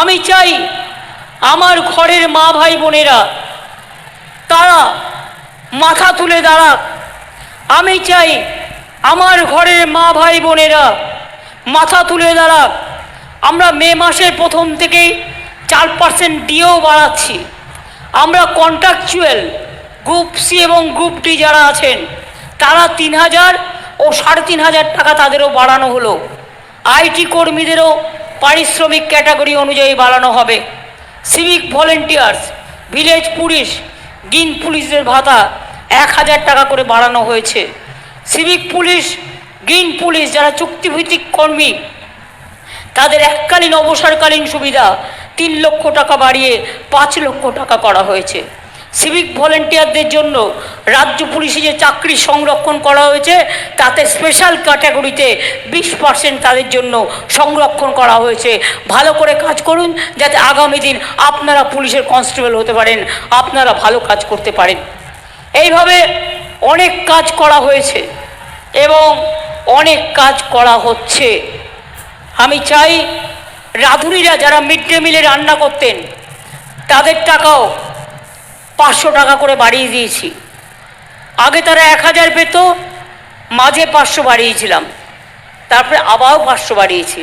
আমি চাই আমার ঘরের মা ভাই বোনেরা, তারা মাথা তুলে দাঁড়াক। আমি চাই আমার ঘরের মা ভাই বোনেরা মাথা তুলে দাঁড়াক। আমরা মে মাসের প্রথম থেকেই চার পার্সেন্ট ডিও বাড়াচ্ছি। আমরা কন্ট্রাকচুয়াল গ্রুপ সি এবং গ্রুপ ডি যারা আছেন, তারা তিন হাজার ও সাড়ে তিন হাজার টাকা তাদেরও বাড়ানো হলো। আইটি কর্মীদেরও পারিশ্রমিক ক্যাটাগরি অনুযায়ী বাড়ানো হবে। Civic volunteers village police green পুলিশদের ভাতা এক হাজার টাকা করে বাড়ানো হয়েছে। সিভিক পুলিশ গ্রিন পুলিশ যারা চুক্তিভিত্তিক কর্মী, তাদের এককালীন অবসরকালীন সুবিধা তিন লক্ষ টাকা বাড়িয়ে পাঁচ লক্ষ টাকা করা হয়েছে। সিভিক ভলেন্টিয়ারদের জন্য রাজ্য পুলিশে যে চাকরি সংরক্ষণ করা হয়েছে, তাতে স্পেশাল ক্যাটাগরিতে বিশ পার্সেন্ট তাদের জন্য সংরক্ষণ করা হয়েছে। ভালো করে কাজ করুন, যাতে আগামী দিন আপনারা পুলিশের কনস্টেবল হতে পারেন, আপনারা ভালো কাজ করতে পারেন। এইভাবে অনেক কাজ করা হয়েছে এবং অনেক কাজ করা হচ্ছে। আমি চাই রাঁধুনিরা যারা মিড ডে মিলে রান্না করতেন, তাদের টাকাও পাঁচশো টাকা করে বাড়িয়ে দিয়েছি। আগে তারা এক হাজার পেত, মাঝে পাঁচশো বাড়িয়েছিলাম। তারপরে আবারও পাঁচশো বাড়িয়েছি।